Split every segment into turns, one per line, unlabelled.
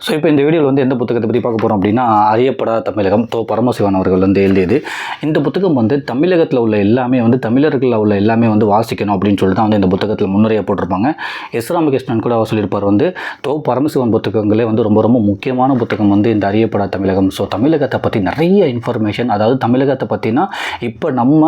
So இப்போ இந்த வீடியோவில் வந்து எந்த புத்தகத்தை பற்றி பார்க்க போகிறோம் அப்படின்னா அறியப்படாத தமிழகம் தோ பரமசிவன் அவர்கள் வந்து எழுதியது. இந்த புத்தகம் வந்து தமிழகத்தில் உள்ள எல்லாமே வந்து தமிழர்களில் உள்ள எல்லாமே வந்து வாசிக்கணும் அப்படின்னு சொல்லிட்டு தான் வந்து இந்த புத்தகத்தில் முன்னுரையாக போட்டிருப்பாங்க. எஸ். ராமகிருஷ்ணன் கூட அவர் சொல்லியிருப்பார் வந்து தோ பரமசிவன் புத்தகங்களே வந்து ரொம்ப ரொம்ப முக்கியமான புத்தகம் வந்து இந்த அறியப்படாத தமிழகம். ஸோ தமிழகத்தை பற்றி நிறைய இன்ஃபர்மேஷன் அதாவது தமிழகத்தை பற்றினா இப்போ நம்ம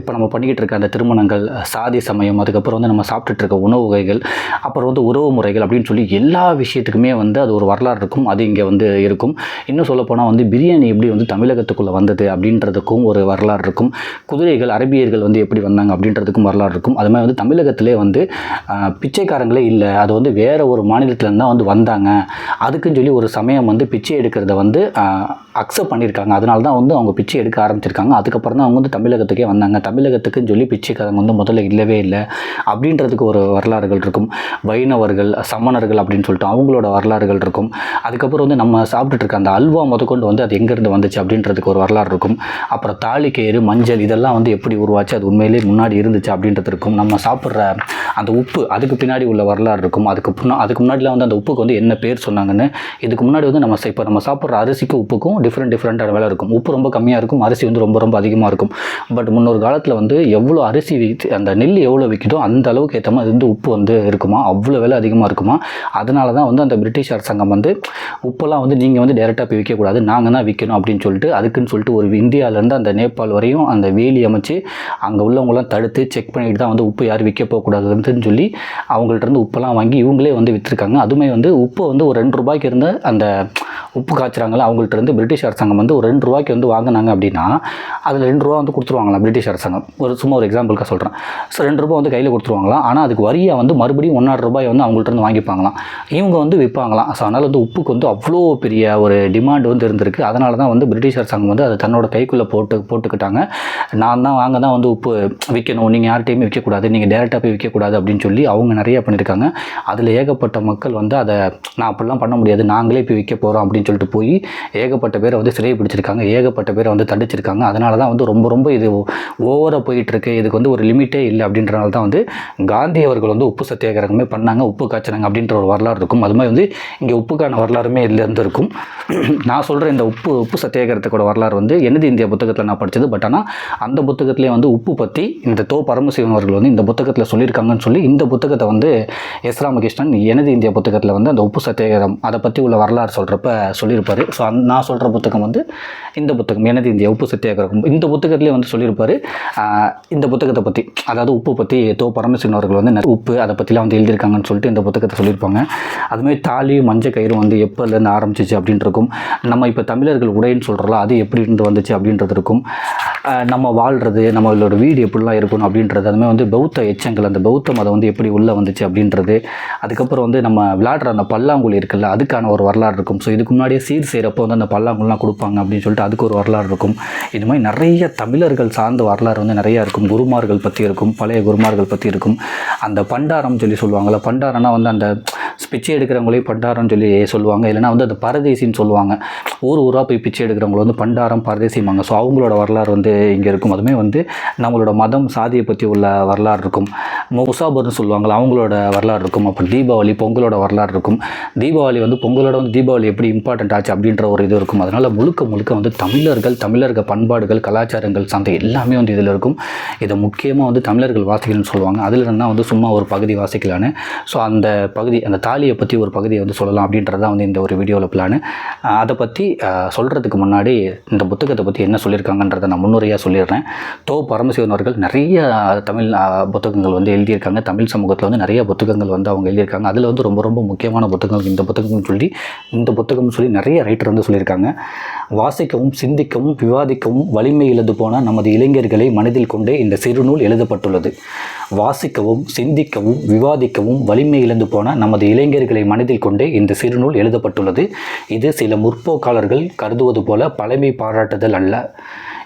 இப்போ நம்ம பண்ணிக்கிட்டு இருக்க அந்த திருமணங்கள் சாதி சமயம் அதுக்கப்புறம் வந்து நம்ம சாப்பிட்டுட்டு இருக்க உணவு வகைகள் அப்புறம் வந்து உறவு முறைகள் அப்படின்னு சொல்லி எல்லா விஷயத்துக்குமே வந்து அது ஒரு வரலாறு இருக்கும் அது இங்கே வந்து இருக்கும். இன்னும் சொல்லப்போனால் வந்து பிரியாணி எப்படி வந்து தமிழகத்துக்குள்ளே வந்தது அப்படின்றதுக்கும் ஒரு வரலாறு இருக்கும். குதிரைகள் அரபியர்கள் வந்து எப்படி வந்தாங்க அப்படின்றதுக்கும் வரலாறு இருக்கும். அது மாதிரி வந்து தமிழகத்திலே வந்து பிச்சைக்காரங்களே இல்லை. அது வந்து வேறு ஒரு மாநிலத்திலேருந்து தான் வந்து வந்தாங்க. அதுக்குன்னு சொல்லி ஒரு சமயம் வந்து பிச்சை எடுக்கிறத வந்து அக்செப்ட் பண்ணியிருக்காங்க. அதனால தான் வந்து அவங்க பிச்சை எடுக்க ஆரம்பிச்சிருக்காங்க. அதுக்கப்புறம் தான் அவங்க வந்து தமிழகத்துக்கே வந்தாங்க. தமிழகத்துக்குன்னு சொல்லி பிச்சைக்காரங்க வந்து முதல்ல இல்லவே இல்லை. அப்படின்றதுக்கு ஒரு வரலாறுகள் இருக்கும். வைணவர்கள் சமணர்கள் அப்படின்னு சொல்லிட்டு அவங்களோட வரலாறுகள் இருக்கும். அதுக்கப்புறம் வந்து நம்ம சாப்பிட்டுட்டு இருக்க அந்த அல்வா முதற்கொண்டு வந்து அது எங்கேருந்து வந்துச்சு அப்படின்றதுக்கு ஒரு வரலாறு இருக்கும். அப்புறம் தாலிக்கயிறு மஞ்சள் இதெல்லாம் வந்து எப்படி உருவாச்சு? அது உண்மையிலேயே முன்னாடி இருந்துச்சு அப்படின்றது இருக்கும். நம்ம சாப்பிட்ற அந்த உப்பு அதுக்கு பின்னாடி உள்ள வரலாறு இருக்கும். அதுக்கு முன்னா அதுக்கு முன்னாடிலாம் வந்து அந்த உப்புக்கு வந்து என்ன பேர் சொன்னாங்கன்னு இதுக்கு முன்னாடி வந்து நம்ம இப்போ நம்ம சாப்பிட்ற அரிசிக்கும் உப்புக்கும் டிஃப்ரெண்ட் டிஃப்ரெண்ட்டான விலை இருக்கும். உப்பு ரொம்ப கம்மியாக இருக்கும். அரிசி வந்து ரொம்ப ரொம்ப அதிகமாக இருக்கும். பட் முன்னொரு காலத்தில் வந்து எவ்வளோ அரிசி விற்று அந்த நெல் எவ்வளோ விற்கிதோ அந்த அளவுக்கு ஏற்ற மாதிரி வந்து உப்பு வந்து இருக்குமா? அவ்வளோ விலை அதிகமாக இருக்குமா? அதனால தான் வந்து அந்த பிரிட்டிஷ் அரசாங்கம் வந்து வந்து உப்பெல்லாம் வந்து நீங்கள் வந்து டேரெக்டாக போய் விற்கக்கூடாது நாங்கள் தான் விற்கணும் அப்படின்னு சொல்லிட்டு அதுக்குன்னு சொல்லிட்டு ஒரு இந்தியாவிலேருந்து அந்த நேபாள் வரையும் அந்த வேலி அமைச்சு அங்கே உள்ளவங்களாம் தடுத்து செக் பண்ணிட்டு தான் வந்து உப்பு யாரும் விற்க போகக்கூடாதுன்னு சொல்லி அவங்கள்ட்ட இருந்து உப்பெல்லாம் வாங்கி இவங்களே வந்து விற்றுருக்காங்க அதுவுமே வந்து உப்பு வந்து ஒரு ரெண்டு ரூபாய்க்கு இருந்த அந்த உப்பு காய்ச்சுறாங்களா அவங்கள்ட்ட இருந்து பிரிட்டிஷ் அரசாங்கம் வந்து ஒரு ரெண்டு ரூபாய்க்கு வந்து வாங்கினாங்க அப்படின்னா அதில் ரெண்டு ரூபா வந்து கொடுத்துருவாங்களாம் பிரிட்டிஷ் அரசாங்கம். ஒரு சும்மா ஒரு எக்ஸாம்பிளுக்காக சொல்கிறேன் ஸோ ரெண்டு ரூபா வந்து கையில் கொடுத்துருவாங்களாம். ஆனால் அதுக்கு வரியாக வந்து மறுபடியும் ஒன்றரை ரூபாய் வந்து அவங்கள்ட்ட இருந்து வாங்கிப்பாங்களாம். இவங்க வந்து விற்பாங்களாம் ஸோ அதனால் வந்து உப்புக்கு வந்து அவ்வளோ பெரிய ஒரு டிமாண்ட் வந்து இருந்திருக்கு. அதனால தான் வந்து பிரிட்டிஷ் அரசாங்கம் வந்து அதை தன்னோட கைக்குள்ளே போட்டு போட்டுக்கிட்டாங்க. நான் தான் வாங்க தான் வந்து உப்பு விற்கணும் நீங்கள் யார்கிட்டையுமே விற்கக்கூடாது நீங்கள் டேரெக்டாக போய் விற்கக்கூடாது அப்படின்னு சொல்லி அவங்க நிறைய பண்ணியிருக்காங்க. அதில் ஏகப்பட்ட மக்கள் வந்து அதை நான் அப்படிலாம் பண்ண முடியாது. நாங்களே போய் விற்க போகிறோம் அப்படின்னு சொல்லிட்டு போய் ஏகப்பட்ட பேரை வந்து சிறை பிடிச்சிருக்காங்க. ஏகப்பட்ட பேரை வந்து தண்டிச்சிருக்காங்க. அதனால தான் வந்து ரொம்ப ரொம்ப இது ஓவராக போயிட்டுருக்கு. இதுக்கு வந்து ஒரு லிமிட்டே இல்லை அப்படின்றனால தான் வந்து காந்தி அவர்கள் வந்து உப்பு சத்தியாகிரகமே பண்ணாங்க. உப்பு காய்ச்சினாங்க அப்படின்ற ஒரு வரலாறு இருக்கும். அது மாதிரி வந்து இங்கே உப்பு உப்புக்கான வரலாறுமே இல்லை இருந்து இருக்கும் நான் சொல்கிற இந்த உப்பு உப்பு சத்தியாகிரகத்தோட வரலாறு வந்து எனது இந்தியா புத்தகத்தில் நான் படித்தது பட் ஆனால் அந்த புத்தகத்திலே வந்து உப்பு பற்றி இந்த தோ பரமசிவன் அவர்கள் வந்து இந்த புத்தகத்தில் சொல்லியிருக்காங்கன்னு சொல்லி இந்த புத்தகத்தை வந்து எஸ் ராமகிருஷ்ணன் எனது இந்தியா புத்தகத்தில் வந்து அந்த உப்பு சத்தியாகிரகம் அதை பற்றி உள்ள வரலாறு சொல்கிறப்ப சொல்லியிருப்பார். ஸோ அந் நான் சொல்கிற புத்தகம் வந்து இந்த புத்தகம் எனது இந்தியா உப்பு சத்தியாகிரகம். இந்த புத்தகத்திலே வந்து சொல்லியிருப்பார் இந்த புத்தகத்தை பற்றி அதாவது உப்பு பற்றி தோ பரமசிவன் அவர்கள் வந்து நிறைய உப்பு அதை பற்றிலாம் வந்து எழுதியிருக்காங்கன்னு சொல்லிட்டு இந்த புத்தகத்தை சொல்லியிருப்பாங்க. அதுமாதிரி தாலி மஞ்சள் கயிறு வந்து எப்போலேருந்து ஆரம்பிச்சிச்சு அப்படின்ட்டு நம்ம இப்போ தமிழர்கள் உடைன்னு சொல்கிறோம்ல அது எப்படி இருந்து வந்துச்சு அப்படின்றது இருக்கும். நம்ம வாழ்கிறது நம்மளோட வீடு எப்படிலாம் இருக்கணும் அப்படின்றது அதுமாதிரி வந்து பௌத்த எச்சங்கள் அந்த பௌத்த மதம் வந்து எப்படி உள்ளே வந்துச்சு அப்படின்றது. அதுக்கப்புறம் வந்து நம்ம விளையாடுற அந்த பல்லாங்குழி இருக்குல்ல அதுக்கான ஒரு வரலாறு இருக்கும். ஸோ இதுக்கு முன்னாடியே சீர் செய்கிறப்போ வந்து அந்த பல்லாங்குழிலாம் கொடுப்பாங்க அப்படின்னு சொல்லிட்டு அதுக்கு ஒரு வரலாறு இருக்கும். இது மாதிரி நிறைய தமிழர்கள் சார்ந்த வரலாறு வந்து நிறையா இருக்கும். குருமார்கள் பற்றி இருக்கும் பழைய குருமார்கள் பற்றி இருக்கும். அந்த பண்டாரம் சொல்லி சொல்லுவாங்கள்ல பண்டாரம்னா வந்து அந்த பிச்சை எடுக்கிறவங்களே பண்டாரம்னு சொல்லி சொல்லுவாங்க. இல்லைனா வந்து அந்த பரதேசின்னு சொல்லுவாங்க. ஊர் ஊராக போய் பிச்சை எடுக்கிறவங்கள வந்து பண்டாரம் பரதேசிம்பாங்க. ஸோ அவங்களோட வரலாறு வந்து இங்கே இருக்கும். அதுவுமே வந்து நம்மளோட மதம் சாதியை பற்றி உள்ள வரலாறு இருக்கும். முசாபர்னு சொல்லுவாங்களா அவங்களோட வரலாறு இருக்கும். அப்புறம் தீபாவளி பொங்கலோட வரலாறு இருக்கும். தீபாவளி வந்து பொங்கலோட வந்து தீபாவளி எப்படி இம்பார்ட்டண்ட் ஆச்சு அப்படின்ற ஒரு இது இருக்கும். அதனால் முழுக்க முழுக்க வந்து தமிழர்கள் தமிழர்கள் பண்பாடுகள் கலாச்சாரங்கள் சார்ந்த எல்லாமே வந்து இதில் இருக்கும். இதை முக்கியமாக வந்து தமிழர்கள் வாசிக்கணும்னு சொல்லுவாங்க. அதில் இருந்தால் வந்து சும்மா ஒரு பகுதி வாசிக்கலான்னு. ஸோ அந்த பகுதி அந்த தாலியை பற்றி ஒரு பகுதியை வந்து சொல்லலாம் அப்படின்னு அப்படின்றது தான் வந்து இந்த ஒரு வீடியோவில் பிளான் அதை பற்றி சொல்கிறதுக்கு முன்னாடி இந்த புத்தகத்தை பற்றி என்ன சொல்லியிருக்காங்கன்றதை நான் முன்னுரையாக சொல்லிடுறேன். தோ பரமசிவன் அவர்கள் நிறைய தமிழ் புத்தகங்கள் வந்து எழுதியிருக்காங்க. தமிழ் சமூகத்தில் வந்து நிறைய புத்தகங்கள் வந்து அவங்க எழுதியிருக்காங்க. அதில் வந்து ரொம்ப ரொம்ப முக்கியமான புத்தகங்கள் இந்த புத்தகம்னு சொல்லி இந்த புத்தகம்னு சொல்லி நிறைய ரைட்டர் வந்து சொல்லியிருக்காங்க. வாசிக்கவும் சிந்திக்கவும் விவாதிக்கவும் வலிமை இழந்து போன நமது இளைஞர்களை மனதில் கொண்டே இந்த சிறுநூல் எழுதப்பட்டுள்ளது. வாசிக்கவும் சிந்திக்கவும் விவாதிக்கவும் வலிமை இழந்து போன நமது இளைஞர்களை மனதில் கொண்டே இந்த திருநூல் எழுதப்பட்டுள்ளது. இது சில முற்போக்காளர்கள் கருதுவது போல பழமை பாராட்டுதல் அல்ல.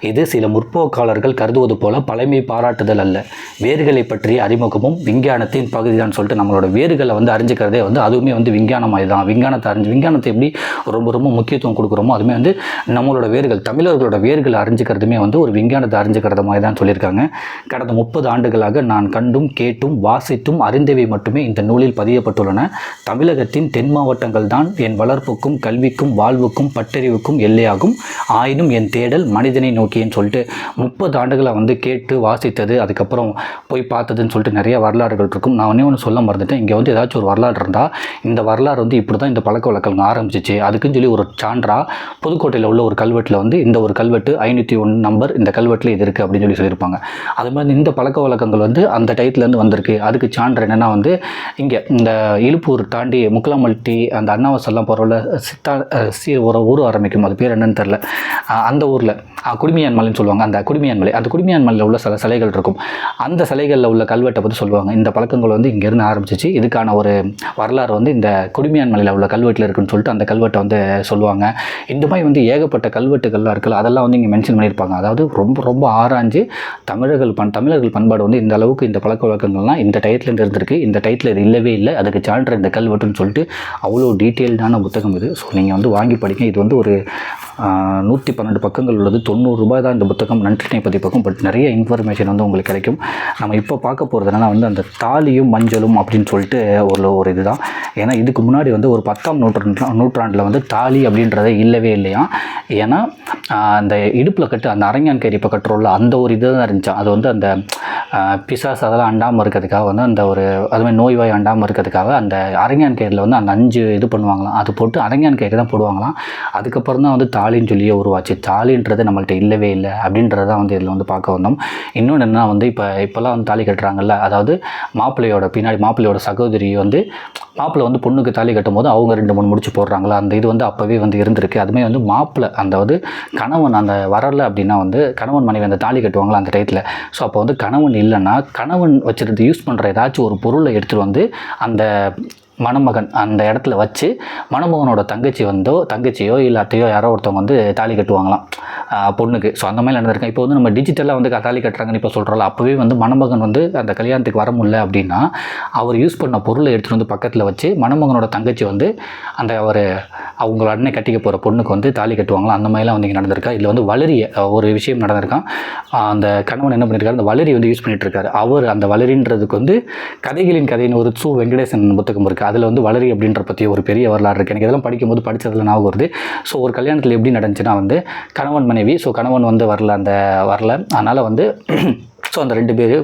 இது சில முற்போக்காளர்கள் கருதுவது போல பழமை பாராட்டுதல் அல்ல. வேர்களை பற்றிய அறிமுகமும் விஞ்ஞானத்தின் பகுதிதான் சொல்லிட்டு நம்மளோட வேர்களை வந்து அறிஞ்சுக்கிறதே வந்து அதுவுமே வந்து விஞ்ஞானமாக தான் விஞ்ஞானத்தை அறிஞ்சு விஞ்ஞானத்தை எப்படி ரொம்ப ரொம்ப முக்கியத்துவம் கொடுக்குறோமோ அதுவுமே வந்து நம்மளோட வேர்கள் தமிழர்களோட வேர்களை அறிஞ்சுக்கிறதுமே வந்து ஒரு விஞ்ஞானத்தை அறிஞ்சுக்கிறது மாதிரி தான் சொல்லியிருக்காங்க. கடந்த முப்பது ஆண்டுகளாக நான் கண்டும் கேட்டும் வாசித்தும் அறிந்தவை மட்டுமே இந்த நூலில் பதியப்பட்டுள்ளன. தமிழகத்தின் தென் மாவட்டங்கள் தான் என் வளர்ப்புக்கும் கல்விக்கும் வாழ்வுக்கும் பட்டறிவுக்கும் எல்லையாகும். ஆயினும் என் தேடல் மனிதனை நோக்கின்னு சொல்லிட்டு முப்பது ஆண்டுகளை வந்து கேட்டு வாசித்தது அதுக்கப்புறம் போய் பார்த்ததுன்னு சொல்லிட்டு நிறைய வரலாறுகள் இருக்கும். நான் ஒன்றே ஒன்று சொல்ல மறந்துட்டேன். இங்கே வந்து ஏதாச்சும் ஒரு வரலாறு இருந்தால் இந்த வரலாறு வந்து இப்படி தான் இந்த பழக்க வழக்கங்கள் ஆரம்பிச்சிச்சு. அதுக்குன்னு சொல்லி ஒரு சான்றா புதுக்கோட்டையில் உள்ள ஒரு கல்வெட்டில் வந்து இந்த ஒரு கல்வெட்டு ஐநூற்றி ஒன்று நம்பர் இந்த கல்வெட்டில் இது இருக்குது அப்படின்னு சொல்லி சொல்லியிருப்பாங்க. அது மாதிரி இந்த பழக்க வழக்கங்கள் வந்து அந்த டயத்துலேருந்து வந்திருக்கு. அதுக்கு சான்று என்னென்னா வந்து இங்கே இந்த இழுப்பூர் தாண்டி முக்கலாமல்ட்டி அந்த அந்த அண்ணாவசெல்லாம் போகிறவள்ள சித்தா சீ ஒரு ஊர் ஆரம்பிக்கும் அது பேர் என்னன்னு தெரில அந்த ஊரில் குடுமியான் மலைன்னு சொல்லுவாங்க. அந்த குடுமியான் மலை அந்த குடுமியான் மலையில் உள்ள சில சிலைகள் இருக்கும். அந்த சிலைகளில் உள்ள கல்வெட்டை பற்றி சொல்லுவாங்க. இந்த பழக்கங்கள் வந்து இங்கேருந்து ஆரம்பிச்சிச்சு. இதுக்கான ஒரு வரலாறு வந்து இந்த குடுமியான் மலையில் உள்ள கல்வெட்டில் இருக்குன்னு சொல்லிட்டு அந்த கல்வெட்டை வந்து சொல்லுவாங்க. இந்த மாதிரி வந்து ஏகப்பட்ட கல்வெட்டுகள்லாம் இருக்குல்ல அதெல்லாம் வந்து இங்கே மென்ஷன் பண்ணியிருப்பாங்க. அதாவது ரொம்ப ரொம்ப ஆராய்ஞ்சு தமிழர்கள் பண் தமிழர்கள் பண்பாடு வந்து இந்த அளவுக்கு இந்த பழக்க வழக்கங்கள்லாம் இந்த டயத்துலேருந்து இருந்திருக்கு. இந்த டயத்தில் இது இல்லவே இல்லை. அதுக்கு சான்று இந்த கல்வெட்டுன்னு சொல்லிட்டு அவ்வளோ டீட்டெயில்டான புத்தகம் இது. ஸோ நீங்கள் வந்து வாங்கி படிங்க. இது வந்து ஒரு நூற்றி பன்னெண்டு பக்கங்கள் உள்ளது. தொண்ணூறு ரூபாய் தான் இந்த புத்தகம் நன்றினை பற்றி பக்கம் பட் நிறைய இன்ஃபர்மேஷன் வந்து உங்களுக்கு கிடைக்கும். நம்ம இப்போ பார்க்க போகிறது வந்து அந்த தாலியும் மஞ்சளும் அப்படின்னு சொல்லிட்டு ஒரு ஒரு இதுதான். ஏன்னா இதுக்கு முன்னாடி வந்து ஒரு பத்தாம் நூற்றாண்டு நூற்றாண்டில் வந்து தாலி அப்படின்றதே இல்லவே இல்லையா? ஏன்னா அந்த இடுப்பில் கட்டு அந்த அரங்கான் கறி இப்போ கட்டுறோம்ல அந்த ஒரு இது தான் இருந்துச்சு. அது வந்து அந்த பிசாஸ் அதெல்லாம் அண்டாமல் இருக்கிறதுக்காக வந்து அந்த ஒரு அதுமாதிரி நோய் வாய் அண்டாமல் இருக்கிறதுக்காக அந்த அரங்கான் கயிறில் வந்து அந்த அஞ்சு இது பண்ணுவாங்களாம். அது போட்டு அரங்கான் கயிறு தான் போடுவாங்களாம். அதுக்கப்புறம் தான் வந்து தா தாலின்னு சொல்லியே உருவாச்சு. தாலின்றது நம்மள்ட்ட இல்லவே இல்லை அப்படின்றத தான் வந்து இதில் வந்து பார்க்க வந்தோம். இன்னொன்று என்ன வந்து இப்போ இப்போல்லாம் வந்து தாலி கட்டுறாங்கல்ல அதாவது மாப்பிள்ளையோட பின்னாடி மாப்பிள்ளையோட சகோதரி வந்து மாப்பிள்ளை வந்து பொண்ணுக்கு தாலி கட்டும்போது அவங்க ரெண்டு மூணு முடிச்சு போடுறாங்களா? அந்த இது வந்து அப்போவே வந்து இருந்திருக்கு. அதுமே வந்து மாப்பிள்ளை அதாவது கணவன் அந்த வரல அப்படின்னா வந்து கணவன் மனைவி அந்த தாலி கட்டுவாங்களா அந்த டயத்தில். ஸோ அப்போ வந்து கணவன் இல்லைன்னா கணவன் வச்சுருந்து யூஸ் பண்ணுற ஏதாச்சும் ஒரு பொருளை எடுத்துகிட்டு வந்து அந்த மணமகன் அந்த இடத்துல வச்சு மணமகனோட தங்கச்சி வந்தோ தங்கச்சியோ இல்லை அத்தையோ யாரோ ஒருத்தவங்க வந்து தாலி கட்டுவாங்களாம். பொண்ணுக்கு. ஸோ அந்த மாதிரி நடந்திருக்கேன் இப்போ வந்து நம்ம டிஜிட்டலாக வந்து க- தாலி கட்டுறாங்கன்னு இப்போ சொல்கிறோம்ல அப்போவே வந்து மணமகன் வந்து அந்த கல்யாணத்துக்கு வர முடியல அப்படின்னா அவர் யூஸ் பண்ண பொருளை எடுத்துகிட்டு வந்து பக்கத்தில் வச்சு மணமகனோட தங்கச்சி வந்து அந்த அவர் அவங்க அண்ணன் கட்டிக்க போகிற பொண்ணுக்கு வந்து தாலி கட்டுவாங்களாம். அந்த மாதிரிலாம் வந்து இங்கே நடந்திருக்கா? இதில் வந்து வளரிய ஒரு விஷயம் நடந்திருக்கான் அந்த கணவன் என்ன பண்ணியிருக்காரு அந்த வளரி வந்து யூஸ் பண்ணிட்டு இருக்காரு. அவர் அந்த வளரின்றதுக்கு வந்து கதைகளின் கதைன்னு ஒரு சு வெங்கடேசன் புத்தகம் இருக்குது அதில் வந்து வளரி அப்படின்ற பற்றி ஒரு பெரிய வரலாறு இருக்குது எனக்கு இதெல்லாம் படிக்கும்போது படித்ததில் ஞாபகம் வருது. ஸோ ஒரு கல்யாணத்தில் எப்படி நடந்துச்சுன்னா வந்து கணவன் மனைவி ஸோ கணவன் வந்து வரல அந்த வரல. அதனால் வந்து ஸோ அந்த ரெண்டு பேர்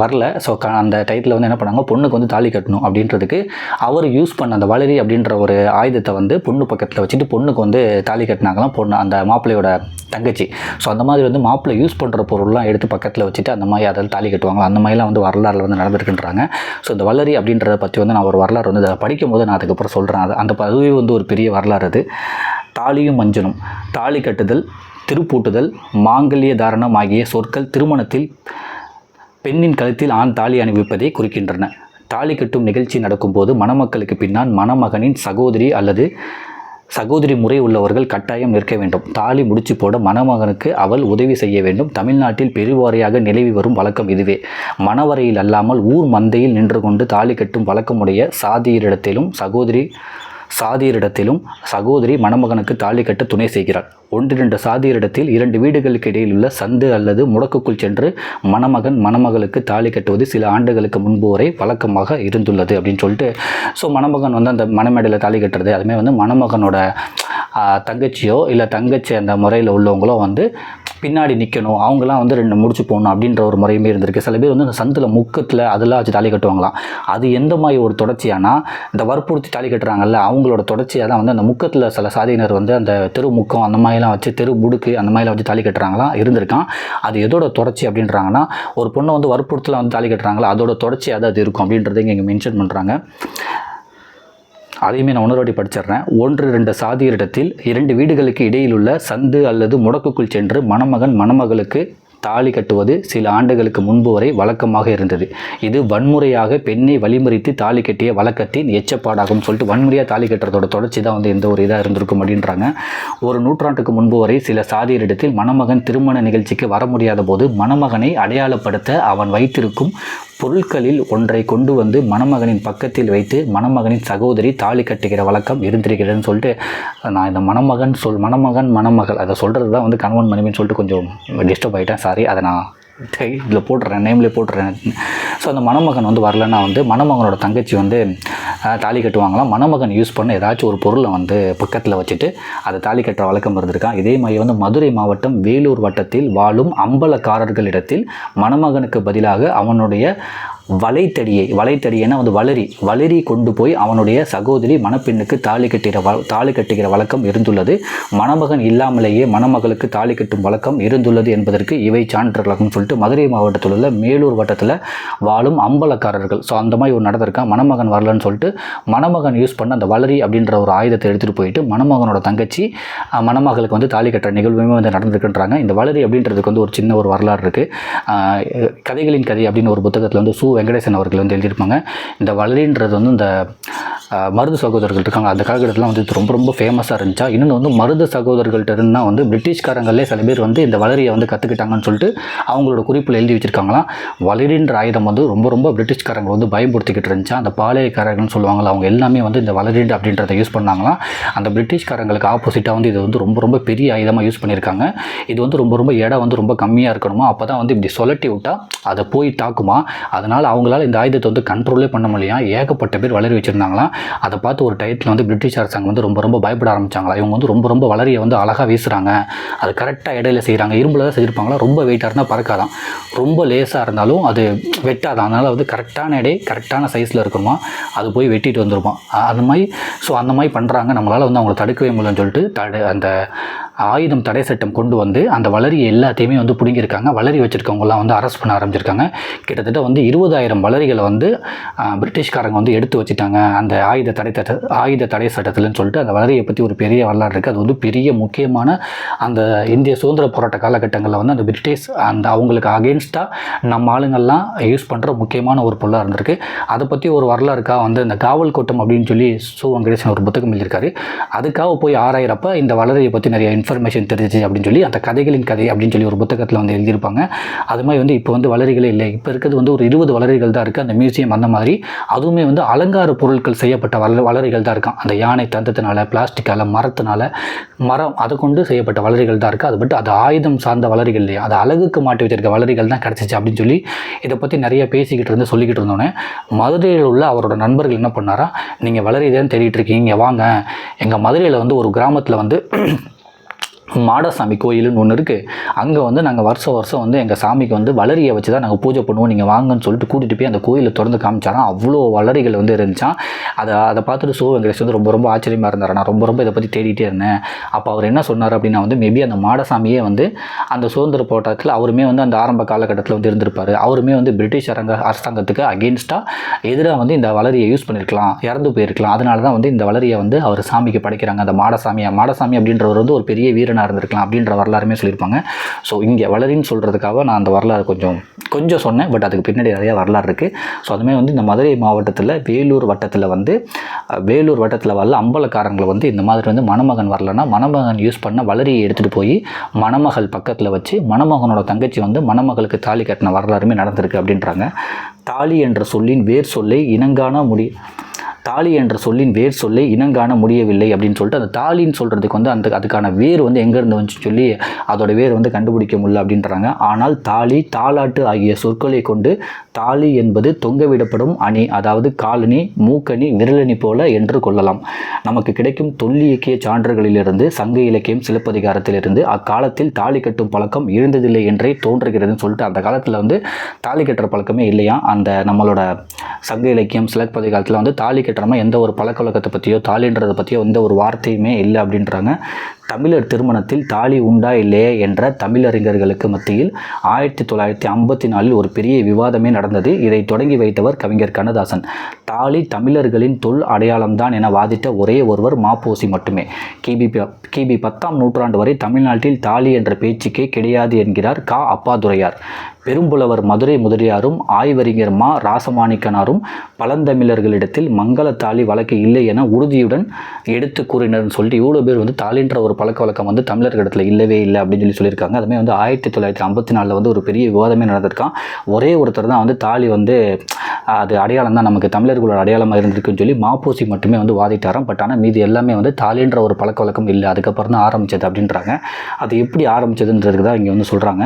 வரல. ஸோ க அந்த டைத்தில் வந்து என்ன பண்ணாங்க? பொண்ணுக்கு வந்து தாலி கட்டணும் அப்படின்றதுக்கு அவர் யூஸ் பண்ண அந்த வளரி அப்படின்ற ஒரு ஆயுதத்தை வந்து பொண்ணு பக்கத்தில் வச்சுட்டு பொண்ணுக்கு வந்து தாலி கட்டினாங்களாம். பொண்ணு அந்த மாப்பிள்ளையோட தங்கச்சி. ஸோ அந்த மாதிரி வந்து மாப்பிள்ளை யூஸ் பண்ணுற பொருள்லாம் எடுத்து பக்கத்தில் வச்சுட்டு அந்த மாதிரி அதில் தாலி கட்டுவாங்க அந்த மாதிரிலாம் வந்து வரலாறுல வந்து நடந்திருக்குன்றாங்க. ஸோ இந்த வளரி அப்படின்றத பற்றி வந்து நான் ஒரு வரலாறு வந்து அதை படிக்கும்போது நான் அதுக்கப்புறம் சொல்கிறேன் அது அந்த அதுவே வந்து ஒரு பெரிய வரலாறு அது. தாலியும் மஞ்சனும். தாலி கட்டுதல் திருப்பூட்டுதல் மாங்கல்ய தாரணம் ஆகிய சொற்கள் திருமணத்தில் பெண்ணின் கழுத்தில் ஆண் தாலி அணிவிப்பதை குறிக்கின்றன. தாலி கட்டும் நிகழ்ச்சி நடக்கும்போது மணமக்களுக்கு பின்னால் மணமகனின் சகோதரி அல்லது சகோதரி முறை உள்ளவர்கள் கட்டாயம் நிற்க வேண்டும். தாலி முடிச்சு போட மணமகனுக்கு அவள் உதவி செய்ய வேண்டும். தமிழ்நாட்டில் பெருவாரியாக நிலவி வரும் வழக்கம் இதுவே. மணவரையில் அல்லாமல் ஊர் மந்தையில் நின்று கொண்டு தாலி கட்டும் வழக்கமுடைய சாதியரிடத்திலும் சகோதரி சாதியரிடத்திலும் சகோதரி மணமகனுக்கு தாலி கட்ட துணை செய்கிறாள். ஒன்றிரண்டு சாதியரிடத்தில் இரண்டு வீடுகளுக்கு இடையில் உள்ள சந்து அல்லது முடக்குக்குள் சென்று மணமகன் மணமகளுக்கு தாலி கட்டுவது சில ஆண்டுகளுக்கு முன்பு வரை வழக்கமாக இருந்துள்ளது அப்படின்னு சொல்லிட்டு ஸோ மணமகன் வந்து அந்த மணமேடையில் தாலி கட்டுறது அதுமே வந்து மணமகனோட தங்கச்சியோ இல்லை தங்கச்சி அந்த முறையில் உள்ளவங்களோ வந்து பின்னாடி நிற்கணும் அவங்களாம் வந்து ரெண்டு முடிச்சு போகணும் அப்படின்ற ஒரு முறையுமே இருந்திருக்கு. சில பேர் வந்து அந்த சந்தில் முக்கத்தில் அதெல்லாம் வச்சு தாலி கட்டுவாங்களாம். அது எந்த மாதிரி ஒரு தொடர்ச்சியானா இந்த வற்புறுத்தி தாலி கட்டுறாங்கல்ல அவங்களோட தொடர்ச்சியாக தான் வந்து அந்த முக்கத்தில் சில சாதியினர் வந்து அந்த தெரு முக்கம் அந்த மாதிரிலாம் வச்சு தெரு முடுக்கு அந்த மாதிரிலாம் வச்சு தாலி கட்டுறாங்களாம் இருந்திருக்கான். அது எதோட தொடர்ச்சி அப்படின்றாங்கன்னா ஒரு பொண்ணை வந்து வற்புறுத்தில் வந்து தாலி கட்டுறாங்களா? அதோட தொடர்ச்சியாக அது இருக்கும் அப்படின்றத இங்கே மென்ஷன் பண்ணுறாங்க அதையுமே நான் உணர்வடி படிச்சிடுறேன். ஒன்று ரெண்டு சாதியரிடத்தில் இரண்டு வீடுகளுக்கு இடையில் உள்ள சந்து அல்லது முடக்குக்குள் சென்று மணமகன் மணமகளுக்கு தாலி கட்டுவது சில ஆண்டுகளுக்கு முன்பு வரை வழக்கமாக இருந்தது. இது வன்முறையாக பெண்ணை வழிமுறைத்து தாலி கட்டிய வழக்கத்தின் எச்சப்பாடாகும் சொல்லிட்டு வன்முறையாக தாலி கட்டுறதோட தொடர்ச்சி தான் வந்து எந்த ஒரு இதாக இருந்திருக்கும் அப்படின்றாங்க. ஒரு நூற்றாண்டுக்கு முன்பு வரை சில சாதியரிடத்தில் மணமகன் திருமண நிகழ்ச்சிக்கு வர முடியாத போது மணமகனை அடையாளப்படுத்த அவன் வைத்திருக்கும் பொருட்களில் ஒன்றை கொண்டு வந்து மணமகனின் பக்கத்தில் வைத்து மணமகனின் சகோதரி தாலி கட்டுகிற வழக்கம் இருந்திருக்கிறதுன்னு சொல்லிட்டு நான் இந்த மணமகன் சொல் மணமகன் மணமகள் அதை சொல்கிறது தான் வந்து கணவன் மனைவின்னு சொல்லிட்டு கொஞ்சம் டிஸ்டர்ப் ஆகிட்டேன் சாரி அதை நான் இதில் போட்டுறேன் நேம்லேயே போட்டுறேன். ஸோ அந்த மணமகன் வந்து வரலன்னா வந்து மணமகனோட தங்கச்சி வந்து தாலி கட்டுவாங்களாம். மணமகன் யூஸ் பண்ண ஏதாச்சும் ஒரு பொருளை வந்து பக்கத்தில் வச்சுட்டு அதை தாலி கட்டுற வழக்கம் இருந்திருக்கான் இதே மாதிரி வந்து மதுரை மாவட்டம் வேலூர் வட்டத்தில் வாழும் அம்பலக்காரர்களிடத்தில் மணமகனுக்கு பதிலாக அவனுடைய வலைத்தடியை வலைத்தடியைனா வந்து வளரி வளரி கொண்டு போய் அவனுடைய சகோதரி மணப்பெண்ணுக்கு தாலி கட்டுகிற வ தாலி கட்டுகிற வழக்கம் இருந்துள்ளது. மணமகன் இல்லாமலேயே மணமகளுக்கு தாலி கட்டும் வழக்கம் இருந்துள்ளது என்பதற்கு இவை சான்றுகளாகும் சொல்லிட்டு மதுரை மாவட்டத்தில் உள்ள மேலூர் வட்டத்தில் வாழும் அம்பலக்காரர்கள். ஸோ அந்த மாதிரி ஒரு நடந்திருக்கான் மணமகன் வரலன்னு சொல்லிட்டு மணமகன் யூஸ் பண்ண அந்த வளரி அப்படின்ற ஒரு ஆயுதத்தை எடுத்துகிட்டு போயிட்டு மணமகனோட தங்கச்சி மணமகளுக்கு வந்து தாலி கட்டுற நிகழ்வுமே வந்து நடந்திருக்குன்றாங்க. இந்த வளரி அப்படின்றதுக்கு வந்து ஒரு சின்ன ஒரு வரலாறு இருக்குது கதைகளின் கதை அப்படின்னு ஒரு புத்தகத்தில் வந்து சூ வெங்கடேசன் அவர்கள் வந்து எழுதியிருப்பாங்க. இந்த வளரின்றது வந்து இந்த மருது சகோதரர்கள் இருக்காங்க. அந்த காலகட்டத்தில் வந்து இது ரொம்ப ரொம்ப ஃபேமஸாக இருந்துச்சா? இன்னொன்று வந்து மருது சகோதரர்கள்ட்ட இருந்தால் வந்து பிரிட்டிஷ்காரங்களே சில பேர் வந்து இந்த வளரியை வந்து கற்றுக்கிட்டாங்கன்னு சொல்லிட்டு அவங்களோட குறிப்பில் எழுதி வச்சுருக்காங்களாம். வளரின்ற ஆயுதம் வந்து ரொம்ப ரொம்ப பிரிட்டிஷ்காரங்க வந்து பயன்படுத்திக்கிட்டு இருந்துச்சா? அந்த பாளையக்காரர்கள்னு சொல்லுவாங்கள்ல அவங்க எல்லாமே வந்து இந்த வளரின் அப்படின்றத யூஸ் பண்ணாங்களாம். அந்த பிரிட்டிஷ்காரங்களுக்கு ஆப்போசிட்டாக வந்து இது வந்து ரொம்ப ரொம்ப பெரிய ஆயுதமாக யூஸ் பண்ணியிருக்காங்க. இது வந்து ரொம்ப ரொம்ப இடம் வந்து ரொம்ப கம்மியாக இருக்கணுமா? அப்போ தான் வந்து இப்படி சொல்லட்டி விட்டால் அதை போய் தாக்குமா? அதனால் அவங்களால இந்த ஆயுதத்தை வந்து கண்ட்ரோலே பண்ண முடியா ஏகப்பட்ட பேர் வளரி வச்சுருந்தாங்களாம் அதை பார்த்து ஒரு டயத்தில் வந்து பிரிட்டிஷ் அரசாங்கம் வந்து ரொம்ப ரொம்ப பயப்பட ஆரம்பிச்சாங்களா? இவங்க வந்து ரொம்ப ரொம்ப வளரியை வந்து அழகாக வீசுகிறாங்க அது கரெக்டாக இடையில செய்கிறாங்க இரும்பில் தான் செஞ்சுருப்பாங்களா? ரொம்ப வெயிட்டாக இருந்தால் பறக்காதான். ரொம்ப லேசாக இருந்தாலும் அது வெட்டாதான். அதனால் வந்து கரெக்டான இடை கரெக்டான சைஸில் இருக்கணுமா அது போய் வெட்டிட்டு வந்துருமா அந்த மாதிரி ஸோ அந்த மாதிரி பண்ணுறாங்க நம்மளால் வந்து அவங்கள தடுக்கவே முடியலன்னு சொல்லிட்டு தடு அந்த ஆயுதம் தடை சட்டம் கொண்டு வந்து அந்த வளரி எல்லாத்தையுமே வந்து பிடுங்கியிருக்காங்க. வளரி வச்சுருக்கவங்களாம் வந்து அரெஸ்ட் பண்ண ஆரம்பிச்சிருக்காங்க. கிட்டத்தட்ட வந்து இருபதாயிரம் வளரிகளை வந்து பிரிட்டிஷ்காரங்க வந்து எடுத்து வச்சுட்டாங்க. அந்த ஆயுத தடை சட்ட ஆயுத தடை சட்டத்தில்னு சொல்லிட்டு அந்த வளரியை பற்றி ஒரு பெரிய வரலாறு இருக்குது அது வந்து பெரிய முக்கியமான அந்த இந்திய சுதந்திர போராட்ட காலகட்டங்களில் வந்து அந்த பிரிட்டிஷ் அந்த அவங்களுக்கு அகேன்ஸ்டாக நம்ம ஆளுங்கள்லாம் யூஸ் பண்ணுற முக்கியமான ஒரு பொருளாக இருந்திருக்கு. அதை பற்றி ஒரு வரலாறுக்காக வந்து இந்த காவல் கோட்டம் அப்படின்னு சொல்லி சு. வெங்கடேசன் ஒரு புத்தகம் எழுதியிருக்காரு. அதுக்காக போய் ஆராயிறப்ப இந்த வளரியை பற்றி நிறைய இன்ஃபர்மேஷன் தெரிஞ்சிச்சு அப்படின்னு சொல்லி அந்த கதைகளின் கதை அப்படின்னு சொல்லி ஒரு புத்தகத்தில் வந்து எழுதியிருப்பாங்க. அது மாதிரி வந்து இப்போ வந்து வளரிகளே இல்லை. இப்போ இருக்கிறது வந்து ஒரு இருபது வளரிகள் தான் இருக்குது அந்த மியூசியம் அந்த மாதிரி. அதுவுமே வந்து அலங்கார பொருட்கள் செய்யப்பட்ட வள வளரிகள் தான் இருக்கான். அந்த யானை தந்தத்தினால பிளாஸ்டிக்கால் மரத்தினால மரம் அதை கொண்டு செய்யப்பட்ட வளரிகள் தான் இருக்குது அது பட் அது ஆயுதம் சார்ந்த வளரிகள் இல்லையா? அது அழகுக்கு மாட்டி வச்சிருக்க வளரிகள் தான் கிடச்சிச்சு அப்படின்னு சொல்லி இதை பற்றி நிறைய பேசிக்கிட்டு இருந்து சொல்லிக்கிட்டு இருந்தோன்னே மதுரையில் உள்ள அவரோட நண்பர்கள் என்ன பண்ணாரா நீங்கள் வளரி தான் தேடிட்டு இருக்கீங்க வாங்க. எங்கள் மதுரையில் வந்து ஒரு கிராமத்தில் வந்து மாடசாமி கோயிலுன்னு ஒன்று இருக்குது அங்கே வந்து நாங்கள் வருஷம் வருஷம் வந்து எங்கள் சாமிக்கு வந்து வளரியை வச்சு தான் நாங்கள் பூஜை பண்ணுவோம். நீங்கள் வாங்கன்னு சொல்லிட்டு கூட்டிகிட்டு போய் அந்த கோயிலை திறந்து காமிச்சாராம் அவ்வளோ வளரிகள் வந்து இருந்துச்சான் அதை அதை பார்த்துட்டு சோ வெங்கடேஷ் வந்து ரொம்ப ரொம்ப ஆச்சரியமாக இருந்தார். நான் ரொம்ப ரொம்ப இதை பற்றி தேடிட்டே இருந்தேன். அப்போ அவர் என்ன சொன்னார் அப்படின்னா வந்து மேபி அந்த மாடசாமியே வந்து அந்த சுதந்திர போராட்டத்தில் அவருமே வந்து அந்த ஆரம்ப காலகட்டத்தில் வந்து இருந்திருப்பார். அவருமே வந்து பிரிட்டிஷ் அரங்க அரசாங்கத்துக்கு அகேன்ஸ்டாக எதிராக வந்து இந்த வளரியை யூஸ் பண்ணியிருக்கலாம் இறந்து போயிருக்கலாம். அதனால தான் வந்து இந்த வளரியை வந்து அவர் சாமிக்கு படைக்கிறாங்க. அந்த மாடசாமியை மாடசாமி அப்படின்றவர் வந்து ஒரு பெரிய வீரனாக இருந்திருக்கலாம் அப்படின்ற வரலாறுமே சொல்லியிருப்பாங்க. ஸோ இங்கே வளரின்னு சொல்கிறதுக்காக நான் அந்த வரலாறு கொஞ்சம் கொஞ்சம் சொன்னேன். பட் அதுக்கு பின்னாடி நிறைய வரலாறு இருக்குது ஸோ அதுமாதிரி வந்து இந்த மதுரை மாவட்டத்தில் வேலூர் வட்டத்தில் வந்து வேலூர் வட்டத்தில் வரல அம்பலக்காரங்களை வந்து இந்த மாதிரி வந்து மணமகன் வரலன்னா மணமகன் யூஸ் பண்ண வளரியை எடுத்துகிட்டு போய் மணமகள் பக்கத்தில் வச்சு மணமகனோட தங்கச்சி வந்து மணமகளுக்கு தாலி கட்டின வரலாறுமே நடந்திருக்கு அப்படின்றாங்க. தாலி என்ற சொல்லின் வேர் சொல்லை இனங்காண முடி தாலி என்ற சொல்லின் வேர் சொல்லை இனங்காண முடியவில்லை அப்படின்னு சொல்லிட்டு அந்த தாலின்னு சொல்கிறதுக்கு வந்து அந்த அதுக்கான வேர் வந்து எங்கேருந்து வந்துச்சு சொல்லி அதோட வேர் வந்து கண்டுபிடிக்க முடியல அப்படின்றாங்க. ஆனால் தாலி தாலாட்டு ஆகிய சொற்களை கொண்டு தாலி என்பது தொங்கவிடப்படும் அணி அதாவது காலணி மூக்கணி விரலணி போல என்று கொள்ளலாம். நமக்கு கிடைக்கும் தொல்லியக்கிய சான்றுகளிலிருந்து சங்க இலக்கியம் சிலப்பதிகாரத்திலிருந்து அக்காலத்தில் தாலி கட்டும் பழக்கம் இருந்ததில்லை என்றே தோன்றுகிறதுன்னு சொல்லிட்டு அந்த காலத்தில் வந்து தாலி கட்டுற பழக்கமே இல்லையா? அந்த நம்மளோட சங்க இலக்கியம் சிலப்பதிகாரத்தில் வந்து தாலி கட்டுற கட்டுறமா எந்த ஒரு பழக்க வழக்கத்தை பற்றியோ தாலின்றதை பற்றியோ எந்த ஒரு வார்த்தையுமே இல்லை அப்படின்றாங்க. தமிழர் திருமணத்தில் தாலி உண்டா இல்லையா என்ற தமிழறிஞர்களுக்கு மத்தியில் ஆயிரத்தி தொள்ளாயிரத்தி ஐம்பத்தி நாலில் ஒரு பெரிய விவாதமே நடந்தது. இதை தொடங்கி வைத்தவர் கவிஞர் கண்ணதாசன். தாலி தமிழர்களின் தொல் அடையாளம்தான் என வாதிட்ட ஒரே ஒருவர் மாப்போசி மட்டுமே. கிபி ப- கிபி பத்தாம் நூற்றாண்டு வரை தமிழ்நாட்டில் தாலி என்ற பேச்சுக்கே கிடையாது என்கிறார் கா. அப்பாதுரையார். பெரும்புலவர் மதுரை முதலியாரும் ஆய்வறிஞர் மா. ராசமாணிக்கனாரும் பழந்தமிழர்களிடத்தில் மங்கள தாலி வழக்கு இல்லை என உறுதியுடன் எடுத்து கூறினர்னு சொல்லிட்டு இவ்வளோ பேர் வந்து தாலின்ற ஒரு பழக்க வழக்கம் வந்து தமிழர்களிடத்தில் இல்லவே இல்லை அப்படின்னு சொல்லி சொல்லியிருக்காங்க. அதுமே வந்து ஆயிரத்தி தொள்ளாயிரத்தி ஐம்பத்தி நாலில் வந்து ஒரு பெரிய விவாதமே நடந்திருக்கான் ஒரே ஒருத்தர் தான் வந்து தாலி வந்து அது அடையாளம் தான் நமக்கு தமிழர்களோட அடையாளமாக இருந்திருக்குன்னு சொல்லி மாப்போசி மட்டுமே வந்து வாதிட்டாராம். பட் ஆனால் மீதி எல்லாமே வந்து தாலின்ற ஒரு பழக்க வழக்கம் இல்லை. அதுக்கப்புறம் தான் ஆரம்பித்தது அப்படின்றாங்க. அது எப்படி ஆரம்பிச்சதுன்றதுக்கு தான் இங்கே வந்து சொல்கிறாங்க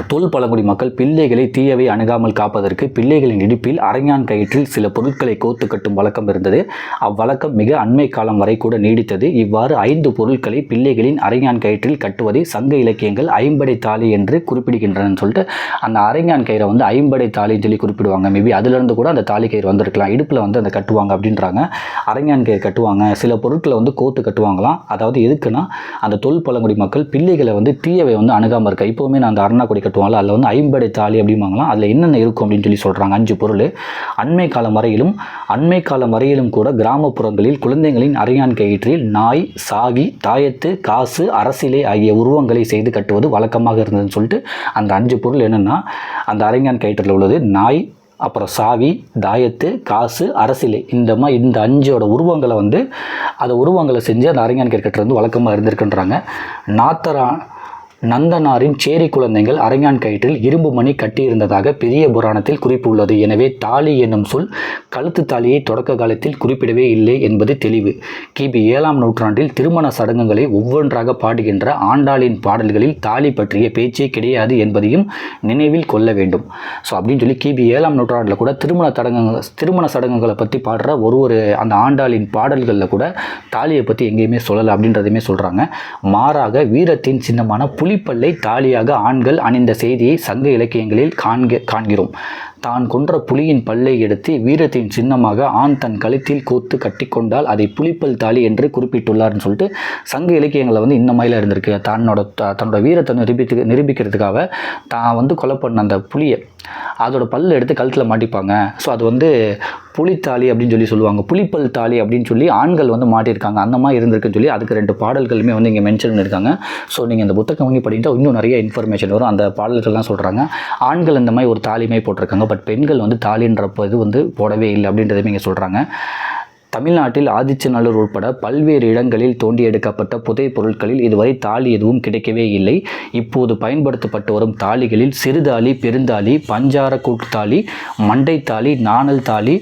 தொல் பழங்குடி மக்கள் பிள்ளைகளை தீயவை அணுகாமல் காப்பதற்கு பிள்ளைகளின் இடுப்பில் அரஞ்சான் கயிற்றில் சில பொருட்களை கோத்து கட்டும் வழக்கம் இருந்தது. அவ்வழக்கம் மிக அண்மை காலம் வரை கூட நீடித்தது. இவ்வாறு ஐந்து பொருட்களை பிள்ளைகளின் அரஞ்சான் கயிற்றில் கட்டுவதை சங்க இலக்கியங்கள் ஐம்படை தாலி என்று குறிப்பிடுகின்றன சொல்லிட்டு அந்த அரங்கான் கயிறை வந்து ஐம்படை தாலின்னு சொல்லி குறிப்பிடுவாங்க. மேபி அதுலேருந்து கூட அந்த தாலி கயிறு வந்திருக்கலாம். இடுப்பில் வந்து அந்த கட்டுவாங்க அப்படின்றாங்க. அரஞ்சான் கயிறு கட்டுவாங்க. சில பொருட்களை வந்து கோத்து கட்டுவாங்களாம். அதாவது எதுக்குன்னா அந்த தொல் பழங்குடி மக்கள் பிள்ளைகளை வந்து தீயவை வந்து அணுகாமல் இருக்க. இப்போவுமே நான் அந்த அருணாக்குடி கட்டுவாங்களா அதில் வந்து ஐம்படை தாலி அப்படிம்பாங்களாம் அதில் என்னென்ன இருக்கும் அப்படின்னு சொல்லி சொல்கிறாங்க அஞ்சு பொருள். அண்மை காலம் வரையிலும் அண்மை காலம் வரையிலும் கூட கிராமப்புறங்களில் குழந்தைகளின் அரையான் கயிற்றில் நாய் சாகி தாயத்து காசு அரசிலே ஆகிய உருவங்களை செய்து கட்டுவது வழக்கமாக இருந்ததுன்னு சொல்லிட்டு அந்த அஞ்சு பொருள் என்னென்னா அந்த அரைஞான் கயிற்றில் உள்ளது நாய் அப்புறம் சாவி தாயத்து காசு அரசியலை இந்த மாதிரி இந்த அஞ்சோட உருவங்களை வந்து அதை உருவங்களை செஞ்சு அந்த அரங்கான் கிரிக்கெட் வந்து வழக்கமாக இருந்திருக்குன்றாங்க. நாத்தரா நந்தனாரின் சேரி குழந்தைகள் அரங்கான் கயிற்றில் இரும்பு மணி கட்டியிருந்ததாக பெரிய புராணத்தில் குறிப்பு உள்ளது எனவே தாலி என்னும் சொல் கழுத்து தாலியை தொடக்க காலத்தில் குறிப்பிடவே இல்லை என்பது தெளிவு. கிபி ஏழாம் நூற்றாண்டில் திருமண சடங்குகளை ஒவ்வொன்றாக பாடுகின்ற ஆண்டாளின் பாடல்களில் தாலி பற்றிய பேச்சே கிடையாது என்பதையும் நினைவில் கொள்ள வேண்டும். ஸோ அப்படின்னு சொல்லி கிபி ஏழாம் நூற்றாண்டில் கூட திருமண சடங்குகள் திருமண சடங்குகளை பற்றி பாடுற ஒரு ஒரு அந்த ஆண்டாளின் பாடல்களில் கூட தாலியை பற்றி எங்கேயுமே சொல்லலை அப்படின்றதையுமே சொல்கிறாங்க மாறாக வீரத்தின் சின்னமான புலி புலிப்பல்லை தாலியாக ஆண்கள் அணிந்த செய்தியை சங்க இலக்கியங்களில் காண்க காண்கிறோம். தான் கொன்ற புலியின் பல்லை எடுத்து வீரத்தின் சின்னமாக ஆண் தன் கழுத்தில் கோத்து கட்டிக்கொண்டால் அதை புலிப்பல் தாலி என்று குறிப்பிட்டுள்ளார்னு சொல்லிட்டு சங்க இலக்கியங்களில் வந்து இந்த மாதிரிலாம் இருந்திருக்கு. தன்னோட த- தன்னோட வீரத்தை நிரூபித்து நிரூபிக்கிறதுக்காக தான் வந்து கொலை பண்ண அந்த புலியை அதோட பல் எடுத்து கழுத்தில் மாட்டிப்பாங்க. ஸோ அது வந்து புலித்தாலி அப்படின்னு சொல்லி சொல்லுவாங்க. புலிப்பல் தாலி அப்படின்னு சொல்லி ஆண்கள் வந்து மாட்டியிருக்காங்க. அந்த மாதிரி இருந்திருக்குன்னு சொல்லி அதுக்கு ரெண்டு பாடல்களுமே வந்து இங்கே மென்ஷன் பண்ணியிருக்காங்க. ஸோ நீங்கள் இந்த புத்தகம் வாங்கி படிக்கிட்டால் இன்னும் நிறைய இன்ஃபர்மேஷன் வரும். அந்த பாடல்கள்லாம் சொல்கிறாங்க ஆண்கள் இந்த மாதிரி ஒரு தாலியுமே போட்டிருக்காங்க. பட் பெண்கள் வந்து தாலின்றப்ப இது வந்து போடவே இல்லை அப்படின்றதுமே இங்கே சொல்கிறாங்க தமிழ்நாட்டில் ஆதிச்சநல்லூர் உட்பட பல்வேறு இடங்களில் தோண்டி எடுக்கப்பட்ட புதை பொருட்களில் இதுவரை தாலி எதுவும் கிடைக்கவே இல்லை. இப்போது பயன்படுத்தப்பட்டு வரும் தாலிகளில் சிறுதாலி பெருந்தாலி பஞ்சார கூட்டு தாலி மண்டை தாலி நாணல் தாலி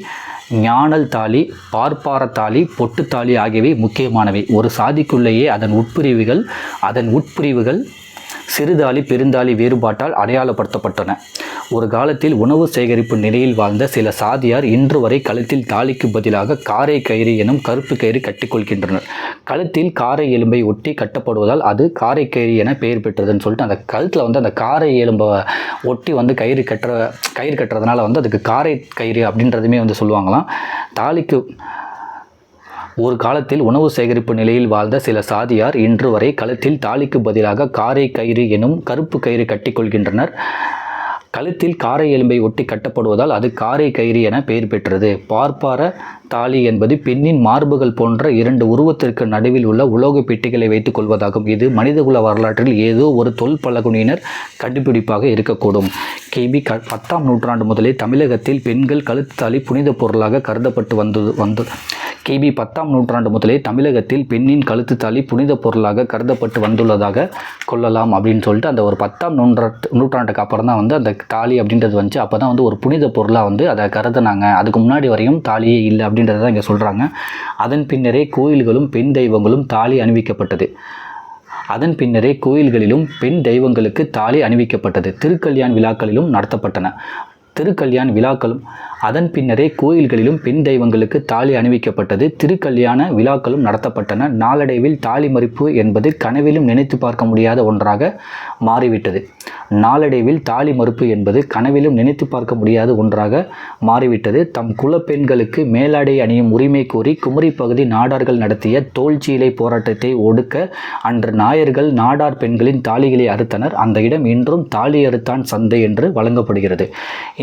ஞானல் தாலி பார்ப்பார தாலி பொட்டு தாலி ஆகியவை முக்கியமானவை. ஒரு சாதிக்குள்ளேயே அதன் உட்பிரிவுகள் அதன் உட்பிரிவுகள் சிறுதாலி பெருந்தாலி வேறுபாட்டால் அடையாளப்படுத்தப்பட்டன. ஒரு காலத்தில் உணவு சேகரிப்பு நிலையில் வாழ்ந்த சில சாதியார் இன்று வரை கழுத்தில் தாலிக்கு பதிலாக காரை கயிறு எனும் கருப்பு கயிறு கட்டிக்கொள்கின்றனர். கழுத்தில் காரை எலும்பை ஒட்டி கட்டப்படுவதால் அது காரை கயிறு என பெயர் பெற்றதுன்னு சொல்லிட்டு அந்த கழுத்தில் வந்து அந்த காரை எலும்பை ஒட்டி வந்து கயிறு கட்டுற கயிறு கட்டுறதுனால வந்து அதுக்கு காரை கயிறு அப்படின்றதுமே வந்து சொல்லுவாங்களாம். தாலிக்கு ஒரு காலத்தில் உணவு சேகரிப்பு நிலையில் வாழ்ந்த சில சாதியார் இன்று வரை கழுத்தில் தாலிக்கு பதிலாக காரை கயிறு எனும் கருப்பு கயிறு கட்டிக்கொள்கின்றனர். கழுத்தில் காரை எலும்பை ஒட்டி கட்டப்படுவதால் அது காரை கயிறு என பெயர் பெற்றது. பார்ப்பார தாலி என்பது பெண்ணின் மார்புகள் போன்ற இரண்டு உருவத்திற்கு நடுவில் உள்ள உலோக பெட்டிகளை வைத்துக் கொள்வதாகும். இது மனிதகுல வரலாற்றில் ஏதோ ஒரு தொல் பழகுனியினர் கண்டுபிடிப்பாக இருக்கக்கூடும். கிபி க பத்தாம் நூற்றாண்டு முதலே தமிழகத்தில் பெண்கள் கழுத்து தாலி புனித பொருளாக கருதப்பட்டு வந்தது வந்து கிபி பத்தாம் நூற்றாண்டு முதலே தமிழகத்தில் பெண்ணின் கழுத்து தாலி புனித பொருளாக கருதப்பட்டு வந்துள்ளதாக கொள்ளலாம் அப்படின்னு சொல்லிட்டு அந்த ஒரு பத்தாம் நூற்றாண்டு நூற்றாண்டுக்கு அப்புறம் தான் வந்து அந்த தாலி அப்படின்றது வந்துச்சு. அப்போ தான் வந்து ஒரு புனித பொருளாக வந்து அதை கருதுனாங்க. அதுக்கு முன்னாடி வரையும் தாலியே இல்லை அப்படின்னு அப்படின்றத தான் இங்கே சொல்கிறாங்க அதன் பின்னரே கோயில்களும் பெண் தெய்வங்களும் தாலி அணிவிக்கப்பட்டது. அதன் பின்னரே கோயில்களிலும் பெண் தெய்வங்களுக்கு தாலி அணிவிக்கப்பட்டது. திருக்கல்யாண் விழாக்களிலும் நடத்தப்பட்டன. திருக்கல்யாண் விழாக்களும் அதன் பின்னரே கோயில்களிலும் பெண் தெய்வங்களுக்கு தாலி அணிவிக்கப்பட்டது. திருக்கல்யாண விழாக்களும் நடத்தப்பட்டன. நாளடைவில் தாலி மறிப்பு என்பது கனவிலும் நினைத்து பார்க்க முடியாத ஒன்றாக மாறிவிட்டது. நாளடைவில் தாலி மறுப்பு என்பது கனவிலும் நினைத்து பார்க்க முடியாத ஒன்றாக மாறிவிட்டது. தம் குலப்பெண்களுக்கு மேலாடை அணியும் உரிமை கோரி குமரி பகுதி நாடார்கள் நடத்திய தோல்சீலை போராட்டத்தை ஒடுக்க அன்று நாயர்கள் நாடார் பெண்களின் தாலிகளை அறுத்தனர். அந்த இடம் இன்றும் தாலி அறுத்தான் சந்தை என்று வழங்கப்படுகிறது.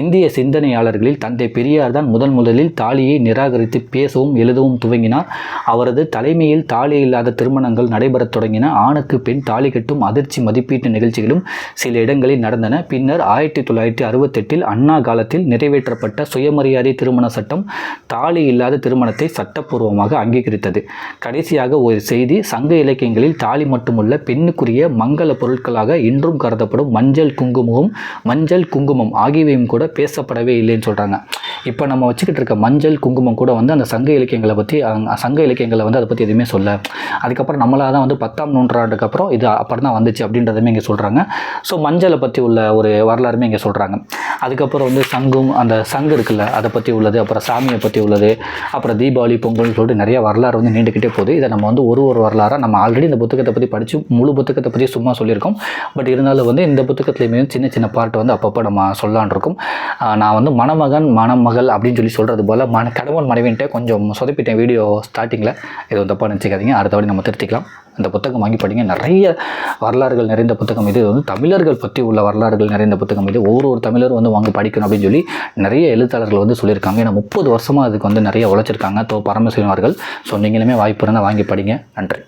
இந்திய சிந்தனையாளர்களில் தந்தை பெரியார் தான் முதன் முதலில் தாலியை நிராகரித்து பேசவும் எழுதவும் துவங்கினார். அவரது தலைமையில் தாலி இல்லாத திருமணங்கள் நடைபெறத் தொடங்கின. ஆணுக்கு பெண் தாலி கட்டும் அதிர்ச்சி மதிப்பீட்டு நிகழ்ச்சிகளும் சில இடங்களில் நடந்தன. பின்னர் ஆயிரத்தி தொள்ளாயிரத்தி அறுபத்தெட்டில் அண்ணா காலத்தில் நிறைவேற்றப்பட்ட சுயமரியாதை திருமண சட்டம் தாலி இல்லாத திருமணத்தை சட்டப்பூர்வமாக அங்கீகரித்தது. கடைசியாக ஒரு செய்தி சங்க இலக்கியங்களில் தாலி மட்டுமல்ல பெண்ணுக்குரிய மங்கள பொருட்களாக இன்றும் கருதப்படும் மஞ்சள் குங்குமமும் மஞ்சள் குங்குமம் ஆகியவையும் கூட பேசப்படவே இல்லைன்னு சொல்கிறாங்க இப்போ நம்ம வச்சுக்கிட்டு இருக்க மஞ்சள் குங்குமம் கூட வந்து அந்த சங்க இலக்கியங்களை பற்றி சங்க இலக்கியங்களை வந்து அதை பற்றி எதுவுமே சொல்ல. அதுக்கப்புறம் நம்மளாக தான் வந்து பத்தாம் நூற்றாண்டுக்கு அப்புறம் இது அப்புறம் தான் வந்துச்சு அப்படின்றதுமே இங்கே சொல்கிறாங்க ஸோ மஞ்சளை பற்றி உள்ள ஒரு வரலாறுமே இங்கே சொல்கிறாங்க அதுக்கப்புறம் வந்து சங்கும் அந்த சங்கு இருக்குல்ல அதை பற்றி உள்ளது அப்புறம் சாமியை பற்றி உள்ளது அப்புறம் தீபாவளி பொங்கல்னு சொல்லிட்டு நிறைய வரலாறு வந்து நீண்டுக்கிட்டே போகுது. இதை நம்ம வந்து ஒரு ஒரு வரலாறாக நம்ம ஆல்ரெடி இந்த புத்தகத்தை பற்றி படித்து முழு புத்தகத்தை பற்றி சும்மா சொல்லியிருக்கோம். பட் இருந்தாலும் வந்து இந்த புத்தகத்துலேயுமே சின்ன சின்ன பாட்டு வந்து அப்பப்போ நம்ம சொல்லான் இருக்கோம். நான் வந்து மணமகன் மணமகள் அப்படின்னு சொல்லி சொல்கிறது போல் மன கடவுள் மனைவின்ட்டு கொஞ்சம் சொதப்பிட்டேன் வீடியோ ஸ்டார்டிங்கில் எதுவும் தப்பாக நினச்சிக்காதீங்க. அடுத்தபடி நம்ம திருத்திக்கலாம். இந்த புத்தகம் வாங்கி படிங்க. நிறைய வரலாறுகள் நிறைந்த புத்தகம் இது. இது வந்து தமிழர்கள் பற்றி உள்ள வரலாறுகள் நிறைந்த புத்தகம் இது. ஒவ்வொரு ஒரு தமிழரும் வந்து வாங்கி படிக்கணும் அப்படின்னு சொல்லி நிறைய எழுத்தாளர்கள் வந்து சொல்லியிருக்காங்க. ஏன்னா முப்பது வருஷமாக அதுக்கு வந்து நிறைய உழைச்சிருக்காங்க. தோ பரமசிவன் அவர்கள். ஸோ நீங்களுமே வாய்ப்பு இருந்தால் வாங்கி படிங்க. நன்றி.